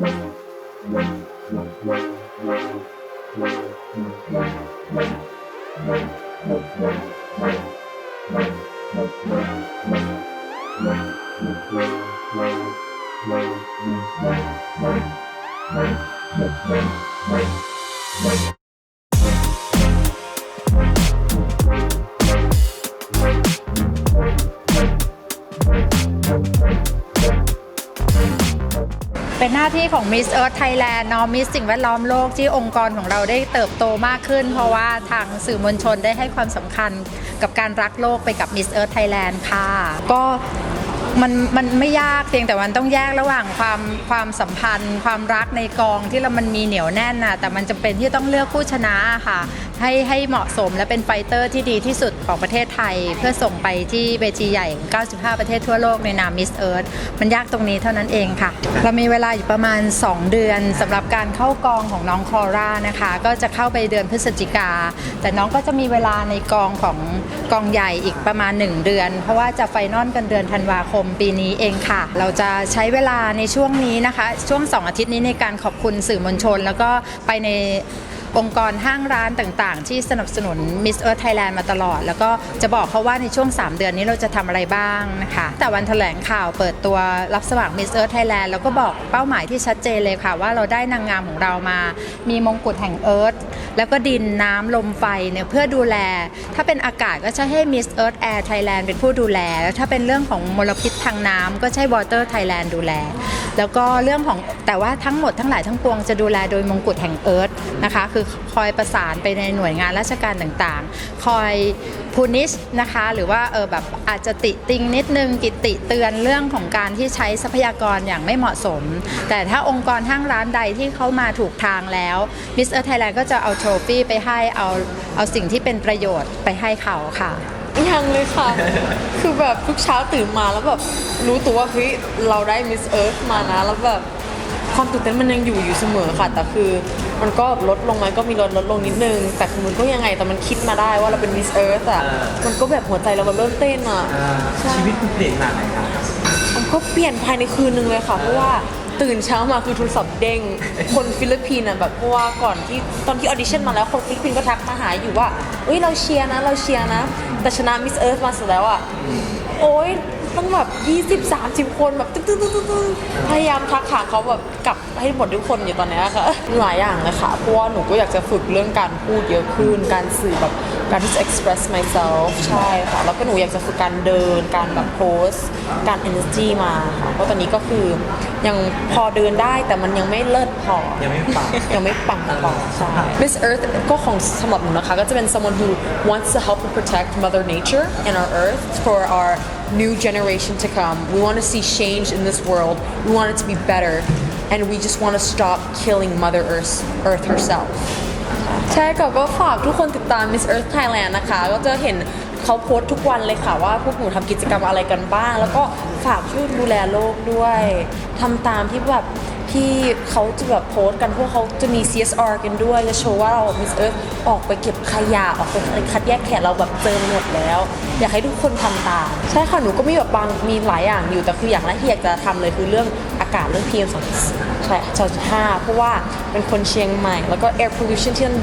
เป็ ของ Miss Earth Thailand เนาะ Miss สิ่งแวดล้อมโลกที่องค์กรของเราได้เติบโตมากขึ้น เพราะว่าทางสื่อมวลชนได้ให้ความสำคัญกับการรักโลกไปกับ Miss Earth Thailand ค่ะ ก็ มันมันไม่ยากเพียงแต่มันต้องแยกระหว่างความความสัมพันธ์ ความรักในกองที่เรามันมีเหนียวแน่นนะแต่มันจำเป็นที่ต้องเลือกผู้ชนะค่ะ ให้ให้เหมาะสมและเป็นไฟเตอร์ที่ดีที่สุดของประเทศไทย เพื่อส่งไปที่เวทีใหญ่ 95 ประเทศทั่วโลกในนาม Miss Earth มันยากตรงนี้เท่านั้นเองค่ะ เรามีเวลาอยู่ประมาณ 2 เดือนสำหรับการเข้ากองของน้องคอร่านะคะ ก็จะเข้าไปเดือนพฤศจิกา แต่น้องก็จะมีเวลาในกองของกองใหญ่อีกประมาณ 1 เดือน เพราะว่าจะไฟนอลกันเดือนธันวาคมปีนี้เองค่ะ เราจะใช้เวลาในช่วงนี้นะคะ ช่วง 2 อาทิตย์นี้ในการขอบคุณสื่อมวลชน แล้วก็ไปใน องค์กรห้างร้านต่างๆ ที่สนับสนุน Miss Earth Thailand มาตลอด แล้วก็จะบอกเขาว่าในช่วง 3 เดือนนี้เราจะทำอะไรบ้างนะคะ แต่วันแถลงข่าวเปิดตัวรับสมัคร Miss Earth Thailand แล้วก็บอกเป้าหมายที่ชัดเจนเลยค่ะ ว่าเราได้นางงามของเรามา มีมงกุฎแห่งเอิร์ธแล้วก็ดินน้ำลมไฟเนี่ยเพื่อดูแล ถ้าเป็นอากาศก็จะให้ Miss Earth Air Thailand เป็นผู้ดูแล แล้วถ้าเป็นเรื่องของมลพิษทางน้ำก็ใช้ Water Thailand ดูแล แล้วก็เรื่องของแต่ว่าทั้งหมดทั้งหลายทั้งปวงจะดูแลโดยมงกุฎแห่งเอิร์ธนะคะคือคอยประสานไปในหน่วยงานราชการต่างๆ คอยพูนิชนะคะ หรือว่าเออแบบอาจจะติติงนิดนึงกิติเตือนเรื่องของการที่ใช้ทรัพยากรอย่างไม่เหมาะสม แต่ถ้าองค์กรห้างร้านใดที่เขามาถูกทางแล้วมิสเตอร์ไทยแลนด์ก็จะเอาโทรฟี่ไปให้เอาเอาสิ่งที่เป็นประโยชน์ไปให้เขาค่ะยังเลยค่ะ คือแบบทุกเช้าตื่นมาแล้วแบบรู้ตัวว่าเฮ้ยเราได้มิสเอิร์ธมานะ แล้วแบบความตื่นเต้นมันยังอยู่อยู่เสมอค่ะ แต่คือ มันก็ลดลงไหมก็มีลดลดลงนิดนึง แต่คือมันก็ยังไงแต่มันคิดมาได้ว่าเราเป็นมิสเอิร์ธอะมันก็แบบหัวใจเรามันเริ่มเต้นอะ อ่าใช่ ชีวิตคุณเปลี่ยนขนาดไหนครับ มันก็เปลี่ยนภายในคืนนึงเลยค่ะ เพราะว่าตื่นเช้ามาคือโทรศัพท์เด้ง คนฟิลิปปินส์อะแบบเพราะว่าก่อนที่ตอนที่ออดิชั่นมาแล้วคนฟิลิปปินส์ก็ทักมาหาอยู่ว่าเอ้ยเราเชียร์นะเราเชียร์นะ แต่ชนะมิสเอิร์ธมาเสร็จแล้วอะโอ้ย ต้องแบบ 20 30 คนแบบตึ๊กตึ๊กตึ๊กตึ๊กตึ๊กพยายามทักหาเขาแบบกลับให้หมดทุกคนอยู่ตอนเนี้ยค่ะ หลายอย่างเลยค่ะเพราะว่าหนูก็อยากจะฝึกเรื่องการพูดเยอะขึ้น การสื่อแบบการที่จะ express myself ใช่ค่ะ แล้วก็หนูอยากจะฝึกการเดิน การแบบโพสการ energy มาค่ะ เพราะตอนนี้ก็คือยังพอเดินได้แต่มันยังไม่เลิศพอ ยังไม่ปัง ยังไม่ปังพอใช่ Miss Earth ก็ของสำหรับหนูนะคะ ก็จะเป็น someone who wants to help and protect Mother Nature and our Earth for our new generation to come. We want to see change in this world. We want it to be better, and we just want to stop killing Mother Earth, Earth herself. ใช่ก็ก็ฝากทุกคนติดตาม Miss Earth Thailand นะคะ ก็จะเห็นเขาโพสต์ทุกวันเลยค่ะว่าพวกหนูทำกิจกรรมอะไรกันบ้าง แล้วก็ฝากช่วยดูแลโลกด้วยทำตามที่แบบ ที่เขาจะแบบโพสต์กันพวกเขาจะมี CSR กันด้วยจะโชว์ว่าเรา Miss Earth ออกไปเก็บขยะออกไปคัดแยกแขะเราแบบเจอหมดแล้ว อยากให้ทุกคนทำตาม ใช่ค่ะ หนูก็มีแบบบางมีหลายอย่างอยู่แต่คืออย่างแรกที่อยากจะทำเลยคือเรื่องอากาศเรื่อง PM 2.5ใช่2.5เพราะว่าเป็นคนเชียงใหม่ แล้วก็ air pollution ที่มัน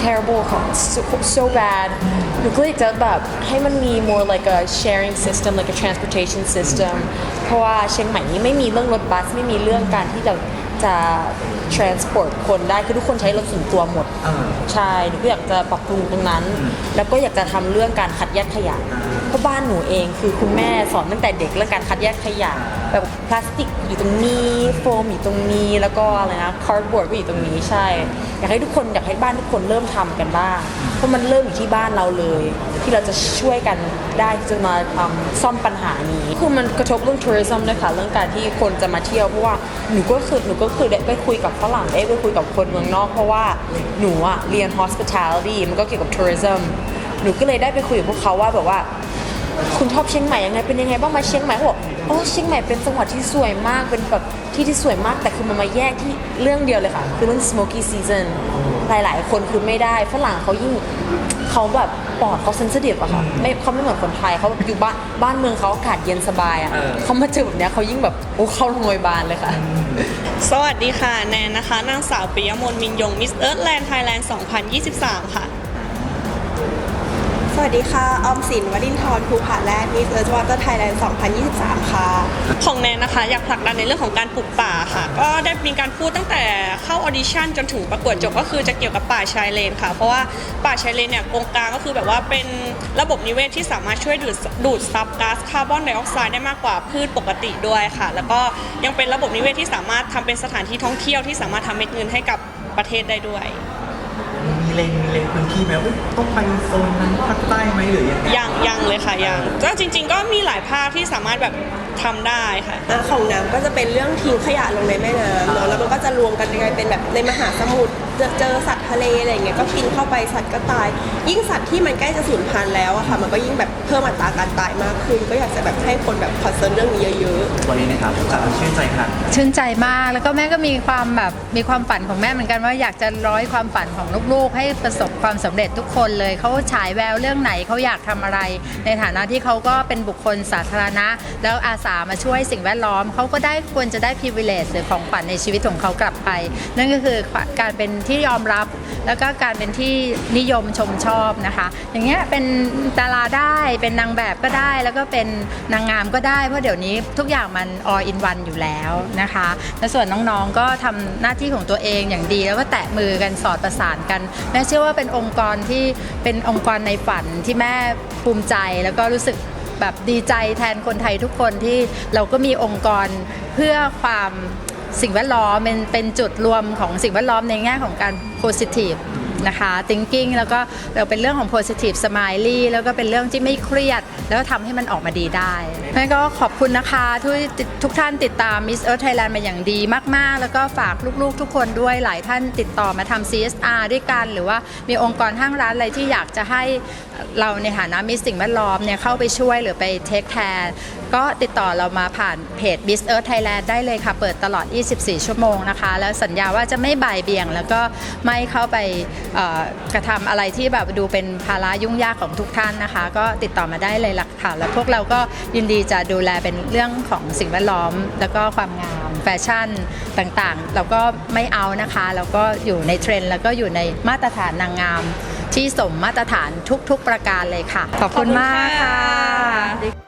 terrible ค่ะ so, so bad หนูก็เลยจะแบบให้มันมี more like a sharing system like a transportation system เพราะว่าเชียงใหม่นี้ไม่มีเรื่องรถบัสไม่มีเรื่องการที่เราจะ transport คนได้คือทุกคนใช้รถส่วนตัวหมดอ่าใช่หนูก็อยากจะปรับปรุงตรงนั้น แล้วก็อยากจะทำเรื่องการคัดแยกขยะ เพราะบ้านหนูเองคือคุณแม่สอนตั้งแต่เด็กเรื่องการคัดแยกขยะแบบพลาสติกอยู่ตรงนี้โฟมอยู่ตรงนี้แล้วก็อะไรนะคาร์ดบอร์ดก็อยู่ตรงนี้ใช่ อยากให้ทุกคนอยากให้บ้านทุกคนเริ่มทำกันบ้างเพราะมันเริ่มอยู่ที่บ้านเราเลย ที่เราจะช่วยกันได้ที่จะมาทำซ่อมปัญหานี้คือมันกระทบเรื่องทัวริ s m ด้วยค่ะเรื่องการที่คนจะมาเที่ยวเพราะว่าหนูก็คือหนูก็คือได้ไปคุยกับฝรั่งได้ไปคุยกับคนเมืองนอก เพราะว่าหนูอะเรียน hospitality มันก็เกี่ยวกับ tourism หนูก็เลยได้ไปคุยกับพวกเขาว่าแบบว่า คุณชอบเชียงใหม่ยังไงเป็นยังไงบ้างมาเชียงใหม่เขาบอกโอ้เชียงใหม่เป็นจังหวัดที่สวยมากเป็นแบบที่ที่สวยมากแต่คือมันมาแยกที่เรื่องเดียวเลยค่ะ คือเรื่อง smoky season หลาย ๆ คนคือไม่ได้ฝรั่งเขายิ่งเขาแบบปอดเขาเซนซิทีฟอะค่ะไม่เขาไม่เหมือนคนไทยเขาแบบอยู่บ้านบ้านเมืองเขาอากาศเย็นสบายอะเออเขามาเจอแบบเนี้ยเขายิ่งแบบโอ้เข้าโรงพยาบาลเลยค่ะ สวัสดีค่ะแนนนะคะนางสาวปิยมนต์มินยงมิสเอิร์ธแลนด์ไทยแลนด์ 2023 ค่ะ สวัสดีค่ะ ออมสินวดินทร์ภูผาแรกมิสเอิร์ธวอเตอร์ไทยแลนด์ 2023 ค่ะ ของแนนนะคะ อยากผลักดันในเรื่องของการปลูกป่าค่ะ ก็ได้มีการพูดตั้งแต่เข้าออดิชั่นจนถึงประกวดจบก็คือจะเกี่ยวกับป่าชายเลนค่ะ เพราะว่าป่าชายเลนเนี่ยกงกลางก็คือแบบว่าเป็นระบบนิเวศที่สามารถช่วยดูดดูดซับก๊าซคาร์บอนไดออกไซด์ได้มากกว่าพืชปกติด้วยค่ะ แล้วก็ยังเป็นระบบนิเวศที่สามารถทำเป็นสถานที่ท่องเที่ยวที่สามารถทำเม็ดเงินให้กับประเทศได้ด้วย เลงมีเลงพื้นที่ไหมว่าต้องไปโซนนั้นภาคใต้ไหมหรือยังไงยังยังเลยค่ะยังก็จริง ๆ ก็มีหลายภาคที่สามารถแบบทำได้ค่ะ อะของน้ำก็จะเป็นเรื่องทิ้งขยะลงในแม่น้ำเนอะแล้วมันก็จะรวมกันกลายเป็นแบบในมหาสมุทรเจอเจอสัตว์ทะเลอะไรอย่างเงี้ยก็กินเข้าไปสัตว์ก็ตาย ยิ่งสัตว์ที่มันใกล้จะสูญพันธุ์แล้วอะค่ะ มันก็ยิ่งแบบเพิ่มอัตราการตายมากขึ้น ก็อยากจะแบบให้คนแบบคอนเซิร์นเรื่องนี้เยอะๆ วันนี้นะครับจะชื่นใจขนาดไหนชื่นใจมากแล้วก็แม่ก็มีความแบบมีความฝันของแม่เหมือนกันว่าอยากจะร้อยความฝันของลูกๆให้ประสบความสำเร็จทุกคนเลยเขาฉายแววเรื่องไหนเขาอยากทำอะไร ในฐานะที่เขาก็เป็นบุคคลสาธารณะ แล้วอาสามาช่วยสิ่งแวดล้อมเขาก็ได้ควรจะได้ privilege หรือของฝันในชีวิตของเขากลับไป นั่นก็คือการเป็นที่ยอมรับ แล้วก็การเป็นที่นิยมชมชอบนะคะ อย่างเงี้ยเป็นดาราได้เป็นนางแบบก็ได้แล้วก็เป็นนางงามก็ได้เพราะเดี๋ยวนี้ทุกอย่างมัน all in one อยู่แล้วนะคะและส่วนน้องๆก็ทำหน้าที่ของตัวเองอย่างดีแล้วก็แตะมือกันสอดประสานกันแม่เชื่อว่าเป็นองค์กรที่เป็นองค์กรในฝันที่แม่ภูมิใจแล้วก็รู้สึกแบบดีใจแทนคนไทยทุกคนที่เราก็มีองค์กรเพื่อความสิ่งแวดล้อมเป็นเป็นจุดรวมของสิ่งแวดล้อมในแง่ของการโพสิทีฟ นะคะ thinking แล้วก็เราเป็นเรื่องของ positive smiley แล้วก็เป็นเรื่องที่ไม่เครียด แล้วก็ทำให้มันออกมาดีได้งั้นก็ขอบคุณนะคะทุกทุกท่านติดตาม Miss Earth Thailand มาอย่างดีมาก ๆ แล้วก็ฝากลูกๆ ทุกคนด้วยหลายท่านติดต่อมาทำ CSR ด้วยกัน หรือว่ามีองค์กรห้างร้านอะไรที่อยากจะให้เราในฐานะมิสสิ่งแวดล้อมเนี่ยเข้าไปช่วยหรือไปเทคแคร์ก็ติดต่อเรามาผ่านเพจ Miss Earth Thailand ได้เลยค่ะ เปิดตลอด 24 ชั่วโมงนะคะ แล้วสัญญาว่าจะไม่บ่ายเบี่ยง แล้วก็ไม่เข้าไปกระทำอะไรที่แบบดูเป็นภาระยุ่งยากของทุกท่านนะคะ ก็ติดต่อมาได้เลยหล่ะค่ะแล้วพวกเราก็ยินดีจะดูแลเป็นเรื่องของสิ่งแวดล้อม แล้วก็ความงามแฟชั่นต่างๆ เราก็ไม่เอานะคะแล้วก็อยู่ในเทรนด์แล้วก็อยู่ในมาตรฐานนางงาม ที่สมมาตรฐานทุกๆประการเลยค่ะ ขอบคุณมากค่ะ